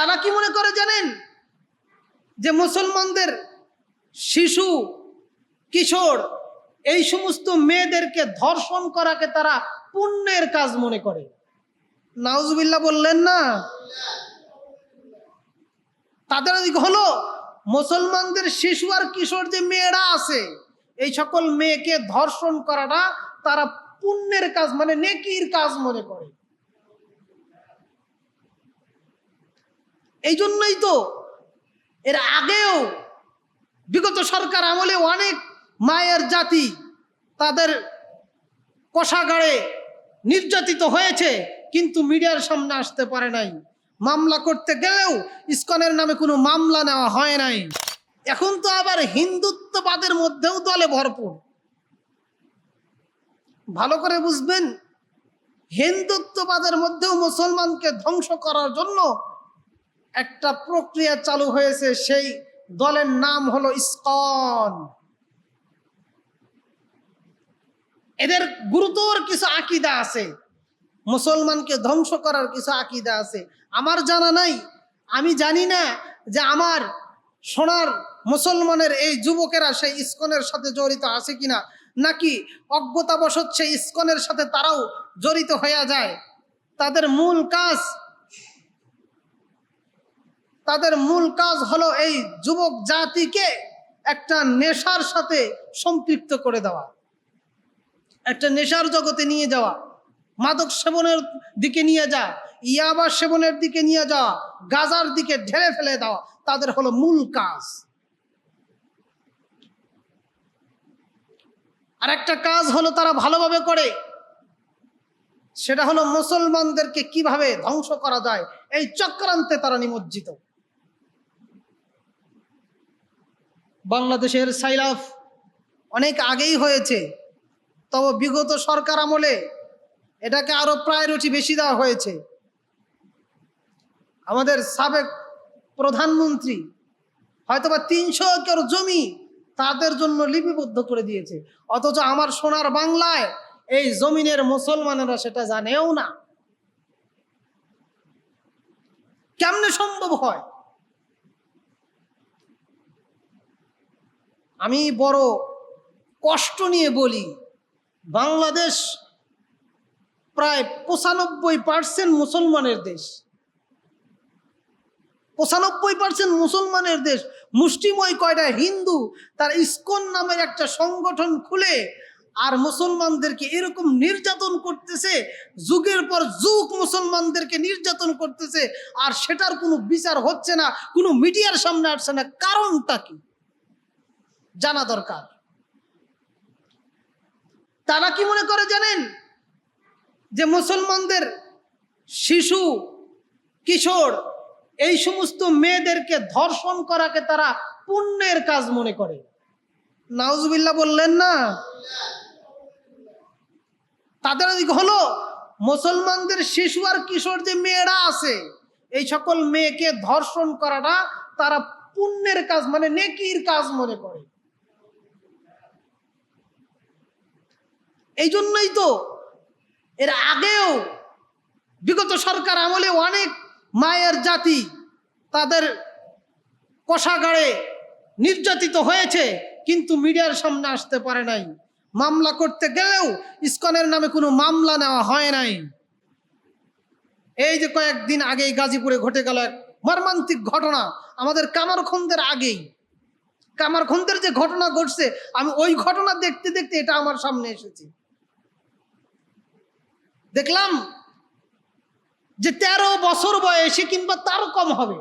তারা কি মনে করে জানেন? যে মুসলমানদের শিশু, কিশোর, এই সমস্ত মেয়েদেরকে ধর্ষণ করাকে তারা পুণ্যের কাজ মনে করে। নাউজুবিল্লাহ বললেন না। তাদের হলো, মুসলমানদের শিশু আর কিশোর যে মেয়েরা আছে, এই সকল মেয়েকে ধর্ষণ করাটা তারা পুণ্যের কাজ মানে নেকির কাজ মনে করে। এই জন্যই তো এর আগেও বিগত সরকার আমলে অনেক মায়ের জাতি তাদের কষাগাড়ে নির্যাতিত হয়েছে, কিন্তু মিডিয়ার সামনে আসতে পারে নাই। মামলা করতে গেলেও ইস্কনের নামে কোনো মামলা নেওয়া হয় নাই। এখন তো আবার হিন্দুত্ববাদের মধ্যেও দলে ভরপুর। ভালো করে বুঝবেন, হিন্দুত্ববাদের মধ্যেও মুসলমানকে ধ্বংস করার জন্য একটা প্রক্রিয়া চালু হয়েছে, সেই দলের নাম হলো ইস্কন। এদের গুরুতর কিছু আকিদা আছে, মুসলমানকে ধ্বংস করার কিছু আকিদা আছে। আমার জানা নাই, আমি জানি না যে আমার সোনার মুসলমানের এই যুবকেরা সেই ইস্কনের সাথে জড়িত আছে কিনা, নাকি অজ্ঞতাবশত সেই ইস্কনের সাথে তারাও জড়িত হয়ে যায়। তাদের মূল কাজ তাদের মূল কাজ হলো এই যুবক জাতিকে একটা নেশার সাথে সম্পৃক্ত করে দেওয়া, একটা নেশার জগতে নিয়ে যাওয়া, মাদক সেবনের দিকে নিয়ে যা ইয়াবা সেবনের দিকে নিয়ে যাওয়া, গাজার দিকে ঢেলে ফেলে দেওয়া, তাদের হলো মূল কাজ। আর একটা কাজ হলো তারা ভালোভাবে করে, সেটা হলো মুসলমানদেরকে কীভাবে ধ্বংস করা যায়, এই চক্রান্তে তারা নিমজ্জিত। বাংলাদেশের সাইলাফ অনেক আগেই হয়েছে। তবে বিগত সরকার আমলে এটাকে আরও প্রায়োরিটি বেশি দেওয়া হয়েছে। আমাদের সাবেক প্রধানমন্ত্রী হয়তোবা তিনশো একর জমি তাদের জন্য লিপিবদ্ধ করে দিয়েছে। অথচ আমার সোনার বাংলায় এই জমিনের মুসলমানেরা সেটা জানেও না। কেমনে সম্ভব হয়? আমি বড় কষ্ট নিয়ে বলি, বাংলাদেশ প্রায় পঁচানব্বই পার্সেন্ট মুসলমানের দেশ। পঁচানব্বই পার্সেন্ট মুসলমানের দেশ। মুষ্টিময় কয়টা হিন্দু তার ইস্কন নামের একটা সংগঠন খুলে আর মুসলমানদেরকে এরকম নির্যাতন করতেছে, যুগের পর যুগ মুসলমানদেরকে নির্যাতন করতেছে, আর সেটার কোনো বিচার হচ্ছে না, কোনো মিডিয়ার সামনে আসছে না, কারণটা কি? জানা দরকার। তারা কি মনে করে জানেন যে মুসলমানদের শিশু, কিশোর, এই সমস্ত মেয়েদেরকে ধর্ষণ করাকে তারা পুণ্যের কাজ মনে করে? নাউজুবিল্লাহ বললেন না। তাদের হলো, মুসলমানদের শিশু আর কিশোর যে মেয়েরা আছে, এই সকল মেয়েকে ধর্ষণ করাটা তারা পুণ্যের কাজ মানে নেকির কাজ মনে করে। এই জন্যই তো এর আগেও বিগত সরকার আমলে অনেক মায়ের জাতি তাদের কষাগাড়ে নির্যাতিত হয়েছে, কিন্তু মিডিয়ার সামনে আসতে পারে নাই। মামলা করতে গেলেও ইস্কনের নামে কোনো মামলা নেওয়া হয় নাই। এই যে কয়েকদিন আগেই গাজীপুরে ঘটে গেল এক মর্মান্তিক ঘটনা আমাদের কামারখন্দের আগেই। কামারখন্দের যে ঘটনা ঘটছে, আমি ওই ঘটনা দেখতে দেখতে এটা আমার সামনে এসেছে। দেখলাম যে তেরো বছর বয়সে কিংবা তারও কম হবে।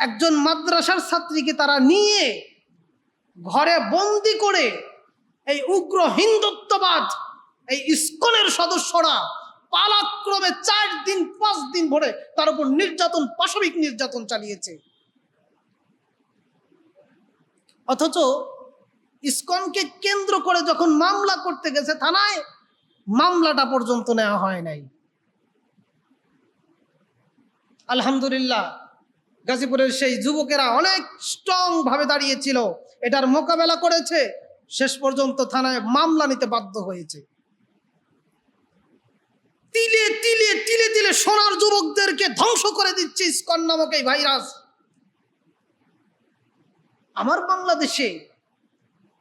একজন মাদ্রাসার ছাত্রীকে তারা নিয়ে ঘরে বন্দি করে এই উগ্র হিন্দুত্ববাদ, এই ইস্কনের সদস্যরা পালাক্রমে চার দিন, পাঁচ দিন ভরে তার উপর নির্যাতন, পাশবিক নির্যাতন চালিয়েছে। অথচ ইস্কনকে কেন্দ্র করে যখন মামলা করতে গেছে থানায় মামলাটা পর্যন্ত নেওয়া হয় নাই। আলহামদুলিল্লাহ, গাজীপুরের সেই যুবকেরা অনেক স্ট্রং ভাবে দাঁড়িয়েছিল, এটার মোকাবেলা করেছে, শেষ পর্যন্ত থানায় মামলা নিতে বাধ্য হয়েছে। তিলে তিলে তিলে তিলে সোনার যুবকদেরকে ধ্বংস করে দিচ্ছে ইস্কন নামক এই ভাইরাস। আমার বাংলাদেশে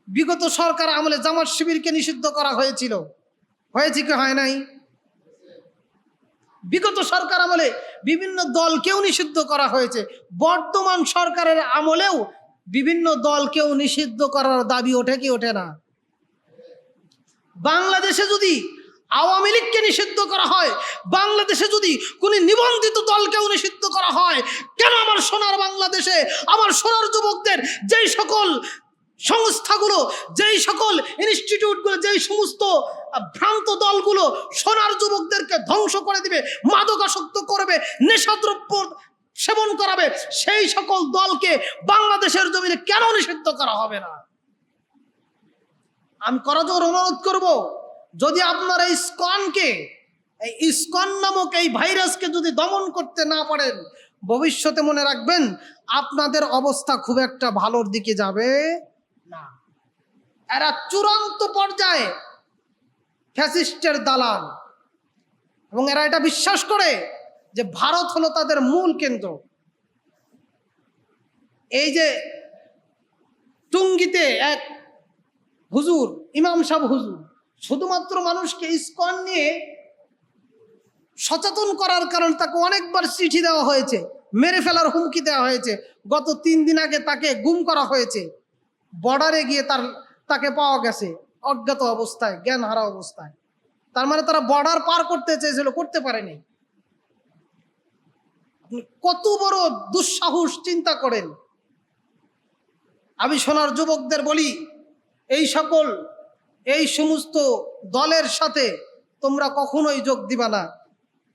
বিগত সরকার আমলে জামাত শিবিরকে নিষিদ্ধ করা হয়েছিল। হয়েছে কি হয় নাই? বিগত সরকার আমলে বিভিন্ন দলকেও নিষিদ্ধ করা হয়েছে। বর্তমান সরকারের আমলেও বিভিন্ন দলকেও নিষিদ্ধ করার দাবি ওঠে কি ওঠে না? বাংলাদেশে যদি আওয়ামী লীগকে নিষিদ্ধ করা হয়, বাংলাদেশে যদি কোন নিবন্ধিত দলকেও নিষিদ্ধ করা হয়, কেন আমার সোনার বাংলাদেশে, আমার সোনার যুবকদের যেই সকল সংস্থাগুলো, যেই সকল ইনস্টিটিউটগুলো যেই সমস্ত ভ্রান্ত দলগুলো সোনার যুবকদেরকে ধ্বংস করে দিবে, মাদকাসক্ত করবে, নেশাদ্রব্য সেবন করাবে, সেই সকল দলকে বাংলাদেশের জমিনে কেন নিষিদ্ধ করা হবে না? আমি করা করজোর অনুরোধ করব, যদি আপনারা ইস্কনকে এই ইস্কন নামক এই ভাইরাসকে যদি দমন করতে না পারেন, ভবিষ্যতে মনে রাখবেন, আপনাদের অবস্থা খুব একটা ভালোর দিকে যাবে না। এরা চূড়ান্ত পর্যায়ে ফ্যাসিস্টের দালাল। এবং এরা এটা বিশ্বাস করে যে ভারত হলো তাদের মূল কেন্দ্র। এই যে টুঙ্গিতে এক হুজুর, ইমাম সাহেব হুজুর, শুধুমাত্র মানুষকে ইস্কন নিয়ে সচেতন করার কারণ তাকে অনেকবার চিঠি দেওয়া হয়েছে, মেরে ফেলার হুমকি দেওয়া হয়েছে। গত তিন দিন আগে তাকে গুম করা হয়েছে। বর্ডারে গিয়ে তার, তাকে পাওয়া গেছে, অজ্ঞাত অবস্থায় জ্ঞান হারা অবস্থায়। তার মানে তারা বর্ডার পার করতে চেয়েছিল, করতে পারেনি। কত বড় দুঃসাহস, চিন্তা করেন। আমি সোনার যুবকদের বলি, এই সকল, এই সমস্ত দলের সাথে তোমরা কখনোই যোগ দিবা না।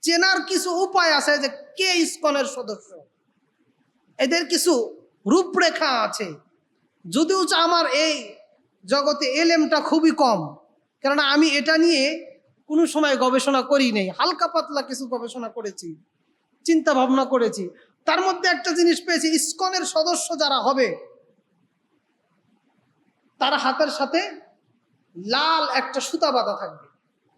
চেনার কিছু উপায় আছে যে কে ইস্কনের সদস্য? এদের কিছু রূপরেখা আছে। যদিও আমার এই জগতে এলেমটা খুবই কম, কেননা আমি এটা নিয়ে কোনো সময় গবেষণা করি নেই। হালকা পাতলা কিছু গবেষণা করেছি, চিন্তা ভাবনা করেছি। তার মধ্যে একটা জিনিস পেয়েছি, ইস্কনের সদস্য যারা হবে, তার হাতের সাথে লাল একটা সুতা বাঁধা থাকবে।